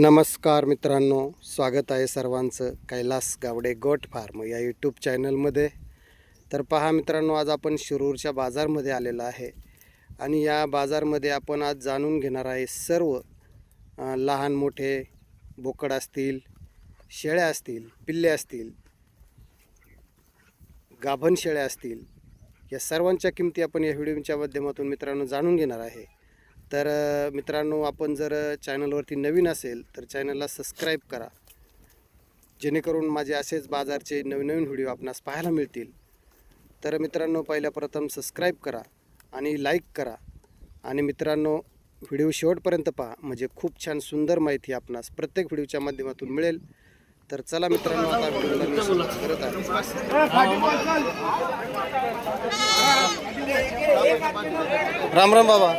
नमस्कार मित्रांनो स्वागत आहे सर्वांचं कैलास गावडे गोट फार्म या यूट्यूब चॅनलमध्ये. तर पहा मित्रांनो आज आपण शिरूरच्या बाजारमध्ये आलेलो आहे आणि या बाजारमध्ये आपण आज जाणून घेणार आहे सर्व लहान मोठे बोकड असतील शेळ्या असतील पिल्ले असतील गाभण शेळ्या असतील या सर्वांच्या किमती आपण या व्हिडिओच्या माध्यमातून मित्रांनो जाणून घेणार आहे. तर मित्रांनो आपण जर चॅनलवरती नवीन असेल तर चॅनलला सबस्क्राईब करा. जेणेकरून माझे असेच बाजारचे नवीन नवीन व्हिडिओ आपणास पाहायला मिळतील. तर मित्रांनो पहिल्या प्रथम सबस्क्राईब करा आणि लाईक करा. आणि मित्रांनो व्हिडिओ शेवटपर्यंत पहा. म्हणजे खूप छान सुंदर माहिती आपणास प्रत्येक व्हिडिओच्या माध्यमातून मिळेल. तर चला मित्रांनो आता व्हिडिओला मी सुरुवात करत आहे. राम राम बाबा.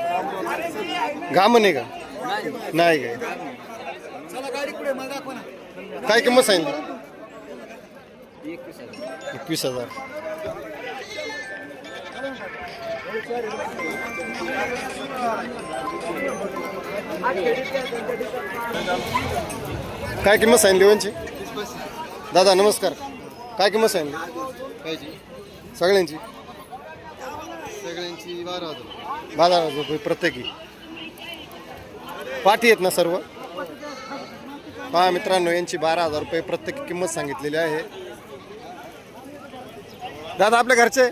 गामन आहे का? नाही काय? काय किंमत सांगितली? एकवीस हजार. काय किंमत सांगितली यांची दादा नमस्कार. काय किंमत सांगितली? सगळ्यांची? सगळ्यांची बारा हजार बारा हजार रुपये प्रत्येकी. पाठी आहेत ना सर्व? पहा मित्रांनो यांची बारा हजार रुपये प्रत्येकी किंमत सांगितलेली आहे. दादा आपल्या घरचे?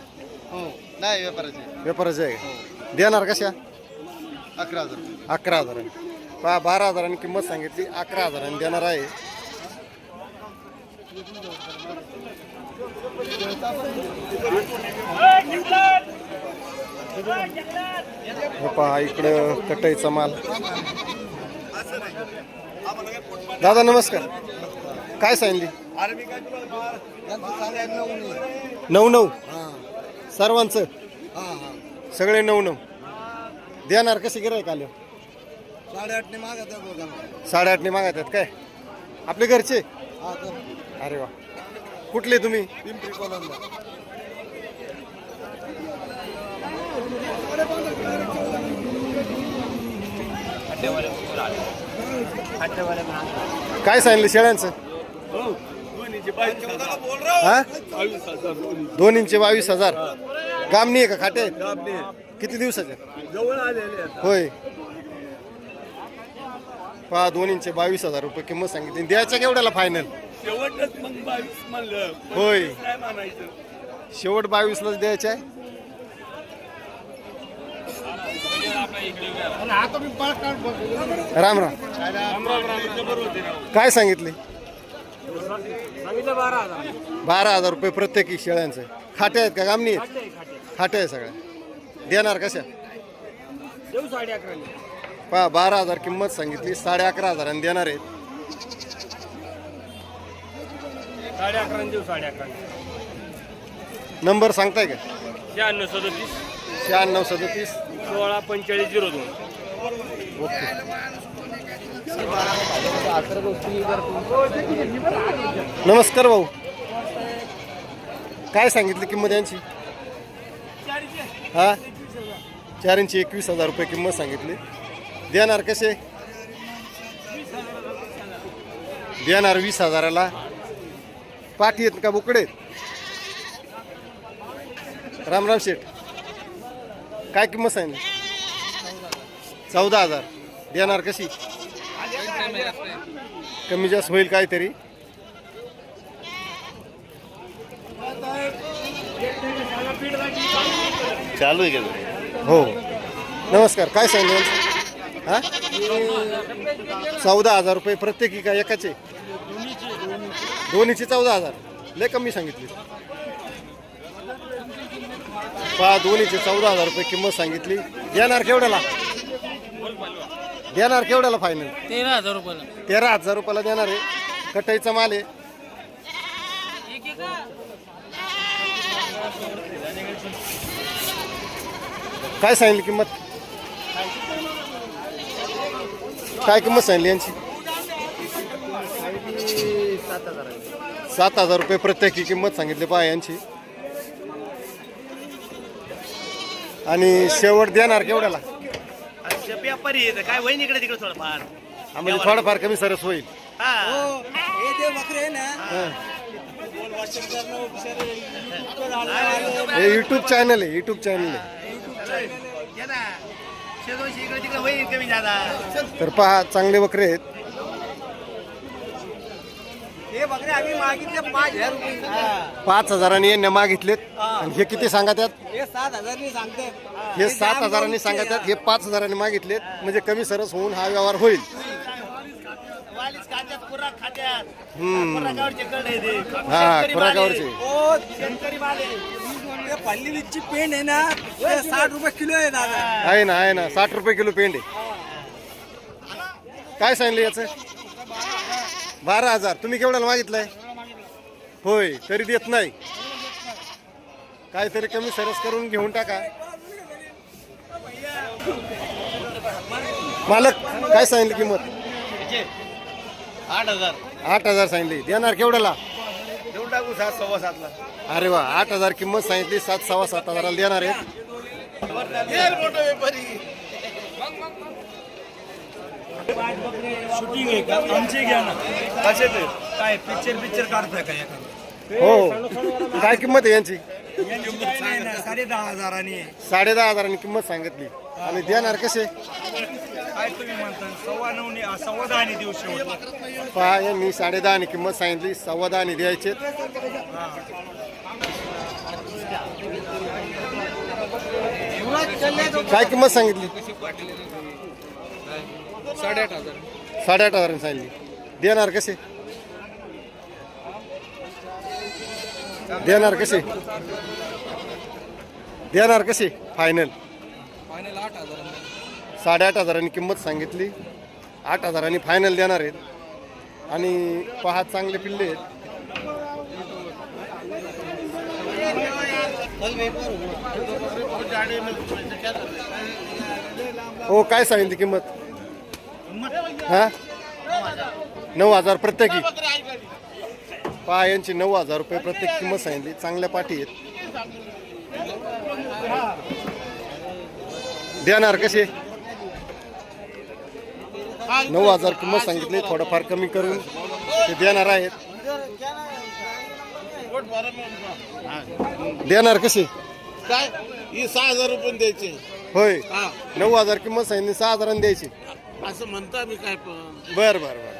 हो नाही व्यापाराचे. व्यापाराचे आहे देणार कशा? अकरा हजार. अकरा हजार. पहा बारा हजारांनी किंमत सांगितली अकरा हजारांनी देणार आहे. हे पहा इकडं कटाईचा माल. दादा नमस्कार. काय सांगितली नऊ नऊ सर्वांचं? सगळे नऊ नऊ देणार कसे गिरायक आले? साडेआठने मागत साडेआठने मागतात काय? आपले घरचे? अरे वा. कुठले तुम्ही? पिंपरी कोलमला काय सांगितलं शेळ्यांचं? हा? दोन इंचे बावीस हजार. गामणी आहे का खाटे? आहेत? किती दिवसाचे? होय. पहा दोन इंचे बावीस हजार रुपये किंमत सांगितली. द्यायच्या केवढ्याला फायनल शेवटच मग बावीस म्हणलं. होय. काय म्हणायचं. शेवट बावीसलाच द्यायचं आहे? राम राम. काय सांगितले? बारा हजार रुपये प्रत्येकी शेळ्यांचं. खाटे आहेत का? गामणी आहेत? खाटे आहे सगळ्या. देणार कशा? पहा बारा हजार किंमत सांगितली. साडे अकरा हजारांनी देणार आहेत. साडे अकरा देऊ साडे अकरा नंबर सांगताय का? शहाण्णव सदतीस. शहाण्णव सदतीस. सोळा पंचेचाळीस झिरो दोन. ओके नमस्कार भाऊ. काय सांगितली किंमत यांची? हा? चार इंची एकवीस हजार रुपये किंमत सांगितली. देणार कसे? देणार वीस हजाराला. पाठी आहेत का बोकडे? आहेत? रामराम शेठ. काय किंमत सांगितली? चौदा हजार. देणार कशी? कमी जास्त होईल काहीतरी. चालू आहे का हो. नमस्कार काय सांगितलं हा? चौदा हजार रुपये प्रत्येकी का एकाचे? दोन्हीचे चौदा हजार. लय कमी सांगितली. पहा दोन्हीचे चौदा हजार रुपये किंमत सांगितली. देणार केवढ्याला? देणार केवढ्याला फायनल तेरा हजार रुपयाला. तेरा हजार रुपयाला देणार आहे. कटाईचा माल आहे. काय सांगितली किंमत? काय किंमत सांगली यांची? सात हजार रुपये प्रत्येकी किंमत सांगितली पहा यांची. आणि शेवट देणार केवढ्याला? व्यापारी आहे काय वहिनी इकडे तिकडे थोडं फार हा, म्हणजे थोडंफार कमी सरस होईल. हो. हे आहे युट्यूब चॅनल आहे युट्यूब चॅनल आहे. शेदोनशे इकडे तिकडे होईल कमी जादा. तर पहा चांगले बकरे आहेत. बकरे आम्ही मागितले पाच हजार रुपये. पाच हजारांनी यांनी मागितलेत. आणि हे किती सांगा त्यात हे सात हजारनी सांगते हे. सात हजारांनी सांगा त्यात हे पाच हजारांनी मागितलेत. म्हणजे कमी सरस होऊन हा व्यवहार होईल. हम्म. हा खुराकावरचे. हो पेंड आहे ना साठ रुपये किलो आहे दादा. आहे ना आहे ना. साठ रुपये किलो पेंड आहे. काय सांगितलं याचं? बारा हजार. तुम्ही केवढ्याला मागितलंय? होय तरी देत नाही. काहीतरी कमी सरस करून घेऊन टाका. मालक काय सांगितलं किंमत? आठ हजार. आठ हजार सांगितली. देणार केवढ्याला? देऊन टाकू सात सव्वा सातला. अरे वा आठ हजार किंमत सांगितली. सात सव्वा सात हजाराला देणार आहेत. शूटिंग आहे का? आमची घ्या ना. कसे ते? काय पिक्चर पिक्चर काढताय का हो. काय किंमत आहे यांची? साडे दहा हजारांनी साडे दहा हजारांनी किंमत सांगितली. आणि देणार कसे? काय तुम्ही म्हणता? सव्वा नऊने सव्वा दहाने देऊ शेवट पहा यांनी साडे दहानी किंमत सांगितली. सव्वा दहानी द्यायचे. काय किंमत सांगितली? साडेआठ हजार. साडेआठ हजारांनी सांगितली देणार कसे? देणार कसे? देणार कसे? फायनल फायनल आठ हजार साडेआठ हजारांनी किंमत सांगितली. आठ हजारांनी फायनल देणार आहेत. आणि पहा चांगले पिल्ले आहेत. हो काय सांगितली किंमत? हा? नऊ हजार प्रत्येकी? पहा यांची नऊ हजार रुपये प्रत्येक किंमत सांगितली. चांगल्या पाठी आहेत. देणार कसे? नऊ हजार किंमत सांगितली. थोडंफार कमी करून ते देणार आहेत. देणार कसे? काय? ही सहा हजार रुपये द्यायचे. होय. नऊ हजार किंमत सांगितली सहा हजारांनी द्यायची. असं म्हणता मी काय पण. बर बर बर.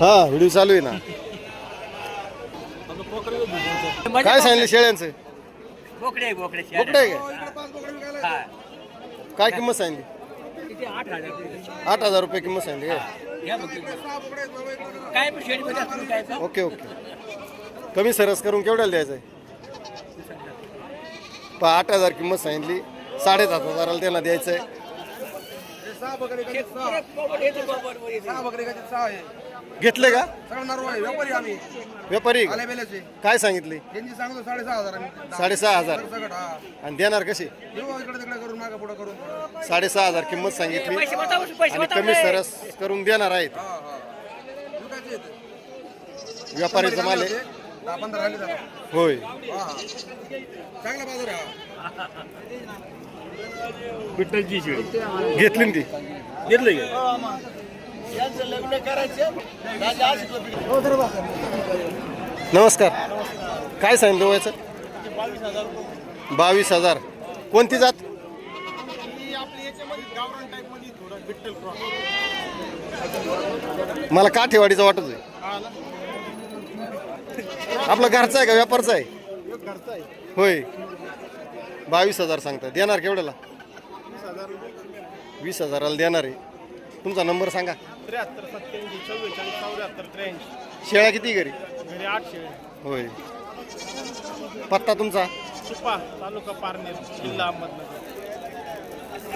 हा व्हिडिओ चालू आहे ना. काय सांगितलं शेळ्यांचं? बोकडे बोकडे बोकडं आहे काय काय किंमत सांगितली? आठ हजार रुपये. किंमत सांगितली काय काय शेळी काय ओके ओके. कमी सरस करून केवढ्याला द्यायचं आहे? आठ हजार किंमत सांगितली. साडेसात हजाराला त्यांना द्यायचं आहे सहा बकरे का सहा आहे घेतले का? सगळं नरवा आहे व्यापारी? आम्ही व्यापारी बेल्याचे काय सांगितले? सांगतो साडेसहा हजार. आम्ही साडेसहा हजार सगळं हा आणि देणार कसे देऊ इकडे तिकडे करून मागा करून साडेसहा हजार किंमत सांगितली. आणि कमी सरस करून देणार आहेत. हा विकायचे दहा पंधरा राहिले जातात होय. हा हा चांगला बाजार आहे हा. विठ्ठलची शेळी. घेतली ना ती? घेतलं का? नमस्कार. काय सांगितलं वयाचं? बावीस हजार. कोणती जात? मला काठेवाडीचं वाटत आहे आपला घरचा आहे का व्यापारचा आहे? होय. बावीस हजार सांगता देणार केवढ्याला? वीस हजाराला देणार आहे. तुमचा नंबर सांगा. शेळ्या किती घरी? होय. पत्ता तुमचा?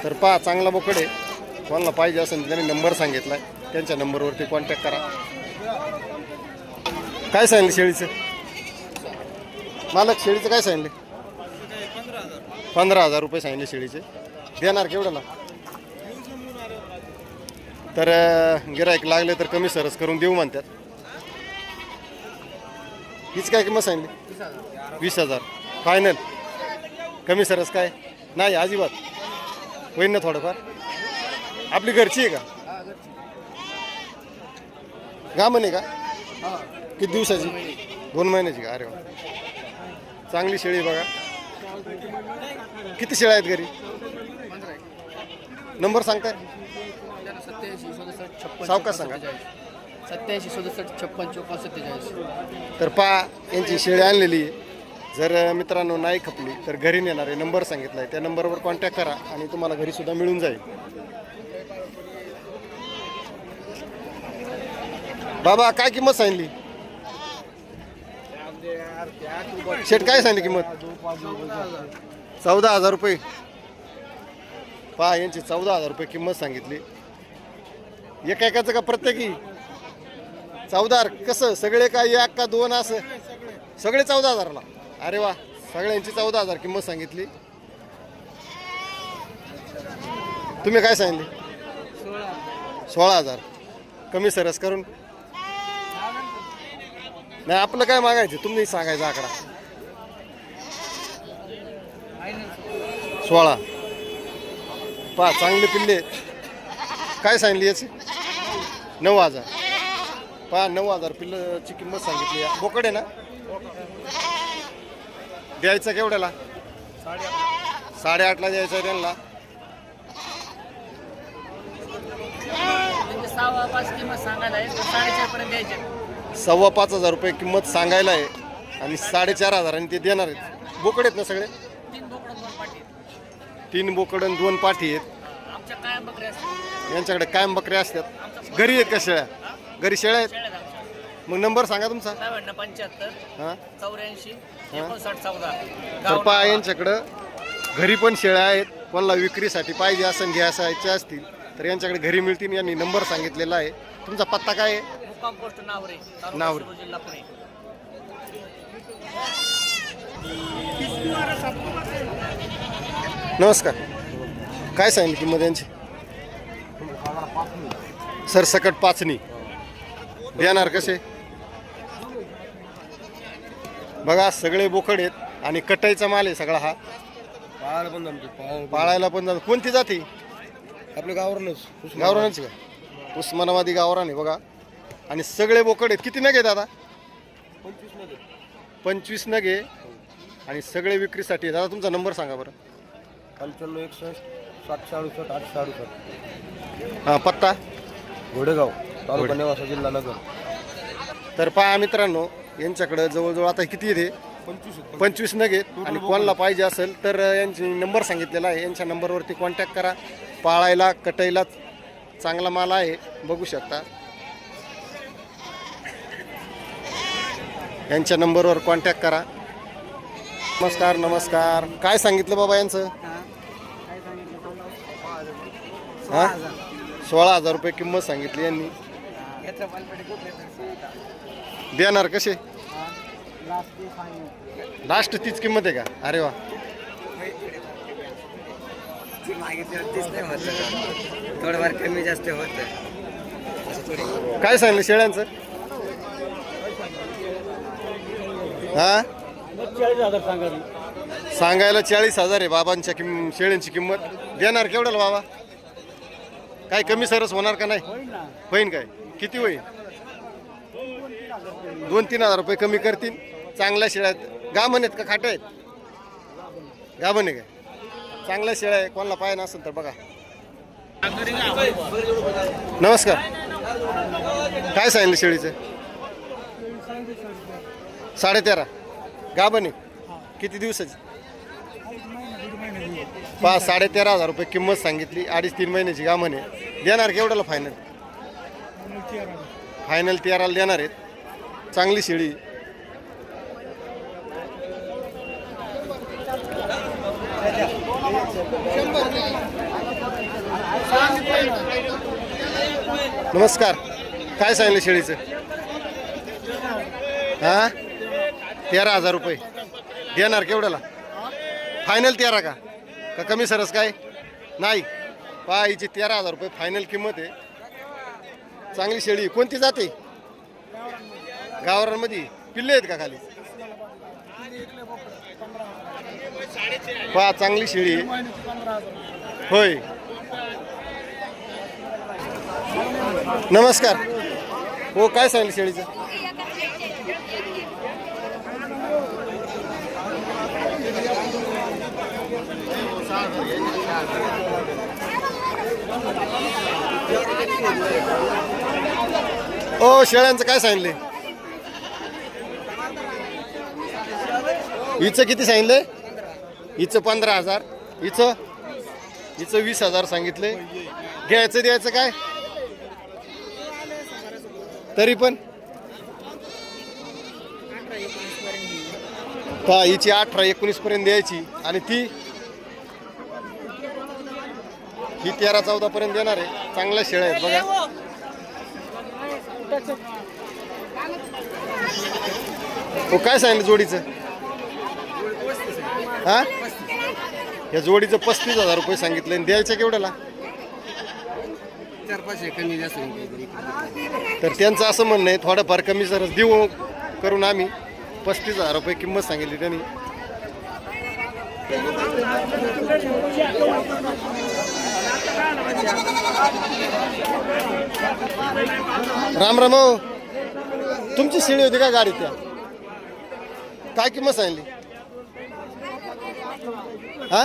तर पहा चांगला बोकड आहे. कोणाला पाहिजे असेल त्यांनी नंबर सांगितलाय. त्यांच्या नंबरवरती कॉन्टॅक्ट करा. काय सांगितलं शेळीचं? मालक शेळीचं काय सांगितले पंधरा हजार रुपये सांगितले शेळीचे. देणार केवढ्याला? तर गिरायक लागले तर कमी सरस करून देऊ म्हणतात. हीच काय किंमत सांगितली वीस हजार. फायनल कमी सरस काय? नाही अजिबात. होईन ना थोडंफार. आपली घरची आहे का? गा म्हणे का? किती दिवसाची? दोन महिन्याची का? अरे वा. चांगली शेळी बघा. किती शेळ्या आहेत घरी? नंबर सांगताय? सत्याऐंशी सदुसष्ट छप्पन सावकाश सांगा. सत्याऐंशी सदुसष्ट छप्पन चोपन्न सत्तेचाळीस. तर पा यांची शेळी आणलेली आहे. जर मित्रांनो नाही खपली तर घरी नेणार आहे. नंबर सांगितला आहे त्या नंबरवर कॉन्टॅक्ट करा आणि तुम्हाला घरी सुद्धा मिळून जाईल. बाबा काय किंमत सांगितली? शेट काय सांगली किंमत? चौदा हजार रुपये. पहा यांची चौदा हजार रुपये किंमत सांगितली. एका एकाचं का प्रत्येकी? चौदा कसं? सगळे काय एक का दोन असं? सगळे चौदा हजारला. अरे वा सगळ्यांची चौदा हजार किंमत सांगितली. तुम्ही काय सांगितली? सोळा हजार. कमी सरस करून. नाही आपलं काय मागायचं? तुम्ही सांगायचा आकडा. सोळा. पा चांगले पिल्ले. काय सांगली याची? नऊ हजार. पहा नऊ हजार पिल्लची किंमत सांगितली. बोकडे बोकड आहे ना? द्यायचं केवढ्याला? साडेआठला द्यायचं त्यांना. म्हणजे सहा पाच किंमत सांगायला आहे द्यायचे. सव्वा पाच हजार रुपये किंमत सांगायला आहे आणि साडेचार हजारांनी ते देणार आहेत. बोकड आहेत ना सगळे? तीन बोकडं आणि दोन पाठी आहेत. यांच्याकडे कायम बकऱ्या असतात. घरी आहेत का शेळ्या? घरी शेळ्या आहेत? मग नंबर सांगा तुमचा. हां? चौऱ्याऐंशी पहा यांच्याकडं घरी पण शेळ्या आहेत कोणाला विक्रीसाठी पाहिजे असं घ्यायचे असतील तर यांच्याकडे घरी मिळतील यांनी नंबर सांगितलेला आहे. तुमचा पत्ता काय आहे? नावरे नावरे. जिल्हा पुणे. नमस्कार. काय सांगितली किंमत यांची? सरसकट पाचणी देणार कसे? बघा सगळे बोकड आहेत आणि कटाईचा माल आहे सगळा हा. पाहायला पण जमते पाळायला पण जातो कोणती जाती? आपल्या गावावरूनच गावरानच का? उस्मानाबादी गावरान आहे बघा. आणि सगळे बोकड आहेत. किती नग दादा? पंचवीसमध्ये पंचवीस नग आणि सगळे विक्रीसाठी आहे. दादा तुमचा नंबर सांगा बरं. पंच्याण्णव एकसष्ट सातशे अडुसष्ट आठशे अडुसष्ट हां पत्ता? घोडेगाव तालुका नेवासा जिल्हा नगर. तर पहा मित्रांनो यांच्याकडं जवळजवळ आता किती येते पंचवीस पंचवीस. नग आहेत. आणि कोणाला पाहिजे असेल तर यांची नंबर सांगितलेला आहे. यांच्या नंबरवरती कॉन्टॅक्ट करा. पाळायला कटाईला चांगला माल आहे. बघू शकता. यांच्या नंबरवर कॉन्टॅक्ट करा. नमस्कार नमस्कार. काय सांगितलं बाबा यांचं? हा? सोळा हजार रुपये किंमत सांगितली यांनी. देणार कसे? लास्ट तीच किंमत आहे का? अरे वा. थोडंफार कमी जास्त होत. काय सांगितलं शेळ्यांचं? हा? सांगायला चाळीस हजार आहे बाबांच्या किम शेळ्यांची किंमत. देणार केवढ्याला बाबा? काय कमी सरस होणार का नाही? होईन काय? किती होईल? दोन तीन हजार रुपये कमी करतील. चांगल्या शेळ्या आहेत. गाभण आहेत का खाट्या आहेत? गाभण आहे काय? चांगल्या शेळ्या आहे. कोणाला पाहिजे नसेल तर बघा. नमस्कार. काय सांगितलं शेळीचं? साडेतेरा. गाभणी. किती दिवसाची? पाच साडेतेरा हजार रुपये किंमत सांगितली. अडीच तीन महिन्याची गा आहे देणार केवढ्याला फायनल फायनल तेराला देणार आहेत. चांगली शेळी. नमस्कार. काय सांगितलं शेळीचं? हां? तेरा हजार रुपये. देणार केवढ्याला फायनल तेरा का? का कमी सरस काय? नाही. पहा हिची तेरा हजार रुपये फायनल किंमत आहे. चांगली शेळी कोणती जाते गावरांमध्ये पिल्ले आहेत का खाली? पहा चांगली शेळी होय. नमस्कार. हो काय सांगितलं शेळीचं? ओ शेळ्यांचं काय सांगितले? हिचं किती सांगितले? हिचं पंधरा हजार. हिचं? हिचं वीस हजार सांगितले. घ्यायचं द्यायचं काय? तरी पण? हिची अठरा एकोणीस पर्यंत द्यायची. आणि ती? ही तेरा चौदा पर्यंत देणार आहे. चांगल्या शेळ्या आहेत बघा. हो काय सांगितलं जोडीचं? हा? या जोडीचं पस्तीस हजार रुपये सांगितलं आणि द्यायचं केवढ्याला? चार पाचशे कमी जास्त होईल. तर त्यांचं असं म्हणणं आहे थोडंफार कमी जर देऊ करून आम्ही. पस्तीस हजार रुपये किंमत सांगितली त्यांनी. राम राम तुमची शेळी होती का गाडीत त्या? काय किंमत सांगली? हा?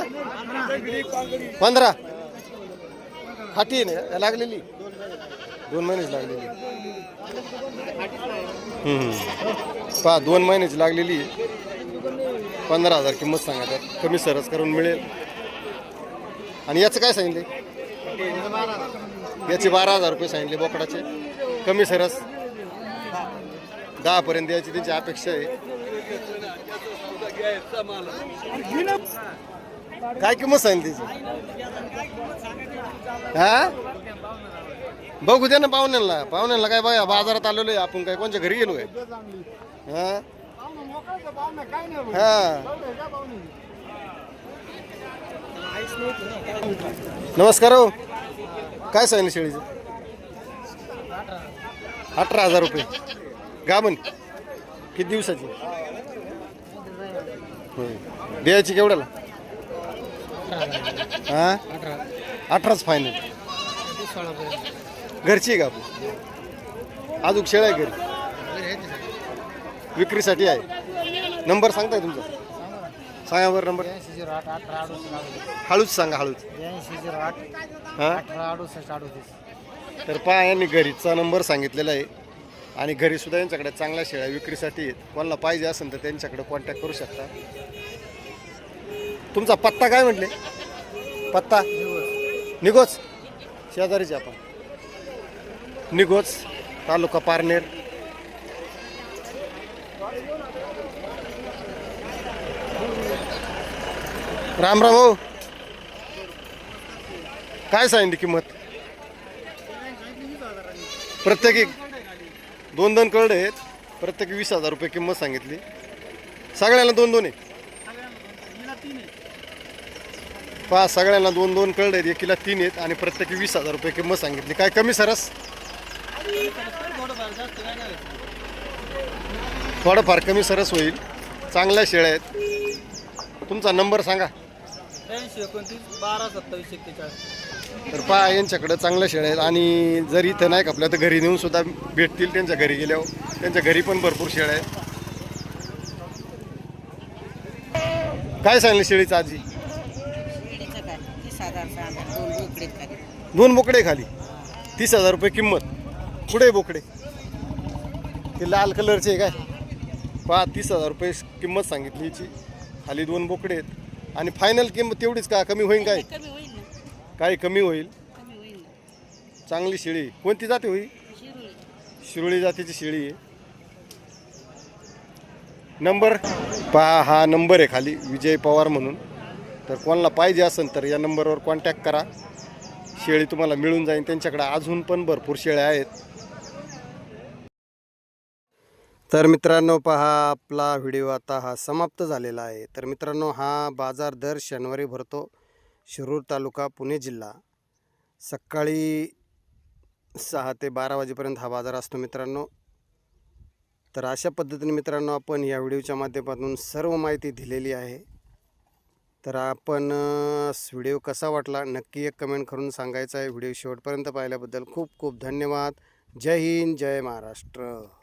पंधरा. खाटी आहे ना लागलेली? दोन महिनेच लागलेली. पहा दोन महिन्याची लागलेली पंधरा हजार किंमत सांगा त्यात कमी सरस करून मिळेल. आणि याचं काय सांगितले याचे बारा हजार रुपये सांगितले बोकडाचे. कमी सरस. दहापर्यंत याची त्यांची अपेक्षा आहे. काय किंमत सांगितली त्याची हा? बघू द्या ना पाहुण्यांना. पाहुण्यांना काय बघा बाजारात आलेलो आहे आपण. काय कोणच्या घरी गेलो आहे? हा? हा. नमस्कार हो. काय सांगितलं शेळीचं? अठरा हजार रुपये. गाबन किती दिवसाची? द्यायची केवढ्याला? हा? अठराच फायनल घरची आहे का आपली? अजून शेळ आहे घरी? विक्रीसाठी आहे. नंबर सांगताय तुमचा? सांगा बरं नंबर झिरो आठ अठरा अडुसष्ट हळूच सांगा हळूच. ब्याऐंशी झिरो आठ हां? अठरा अडुसष्ट अडुतीस. तर पहा यांनी घरीचा नंबर सांगितलेला आहे. आणि घरी सुद्धा यांच्याकडे चांगल्या शेळ्या विक्रीसाठी आहेत. कोणाला पाहिजे असेल तर त्यांच्याकडे कॉन्टॅक्ट करू शकता. तुमचा पत्ता काय म्हटले? पत्ता? निघोच. शेजारीचे आपण. निघोच. तालुका पारनेर. राम राम हो काय सांगितली किंमत? प्रत्येकी दोन दोन कळडे आहेत. प्रत्येकी वीस हजार रुपये किंमत सांगितली. सगळ्यांना दोन दोन आहे. पहा सगळ्यांना दोन दोन कळडे आहेत. एकीला तीन आहेत आणि प्रत्येकी वीस हजार रुपये किंमत सांगितली. काय कमी सरस? थोडंफार कमी सरस होईल. चांगल्या शेळ्या आहेत. तुमचा नंबर सांगा. त्र्याऐंशी एकोणतीस बारा सत्तावीस एक्केचाळीस. तर पहा यांच्याकडं चांगल्या शेळ्या आहेत आणि जर इथं नाही कापल्या तर घरी नेऊन सुद्धा भेटतील त्यांच्या घरी गेल्यावर. त्यांच्या घरी पण भरपूर शेळ्या आहेत. काय सांगले शेळीचं आजी? शेळीचं काय? तीस हजार सांगा दोन बोकडे खाली. दोन बोकडे खाली? तीस हजार रुपये किंमत. कुठे आहे बोकडे? ते लाल कलरचे आहे काय? पहा तीस हजार रुपये किंमत सांगितली याची खाली दोन बोकडे आहेत. आणि फायनल किंमत तेवढीच का? कमी होईल काय? कमी होईल ना. काही कमी होईल? कमी होईल ना. चांगली शेळी. कोणती जाते होईल शिरूळ. शिरोळी जातीची शेळी आहे. नंबर पहा हा नंबर आहे खाली. विजय पवार म्हणून. तर कोणाला पाहिजे असेल तर या नंबरवर कॉन्टॅक्ट करा. शेळी तुम्हाला मिळून जाईल त्यांच्याकडे अजून पण भरपूर शेळ्या आहेत. तर मित्रांनो पहा आपला व्हिडिओ आता हा समाप्त झालेला आहे. तर मित्रांनो हा बाजार दर शनिवारी भरतो शिरूर तालुका पुणे जिल्हा. सकाळी सहा ते बारा वाजेपर्यंत हा बाजार असतो मित्रांनो. तर अशा पद्धतीने मित्रांनो आपण या व्हिडिओच्या माध्यमातून सर्व माहिती दिलेली आहे. तर आपण व्हिडिओ कसा वाटला नक्की एक कमेंट करून सांगायचा आहे. व्हिडिओ शेवटपर्यंत पाहिल्याबद्दल खूप खूप धन्यवाद. जय हिंद जय महाराष्ट्र.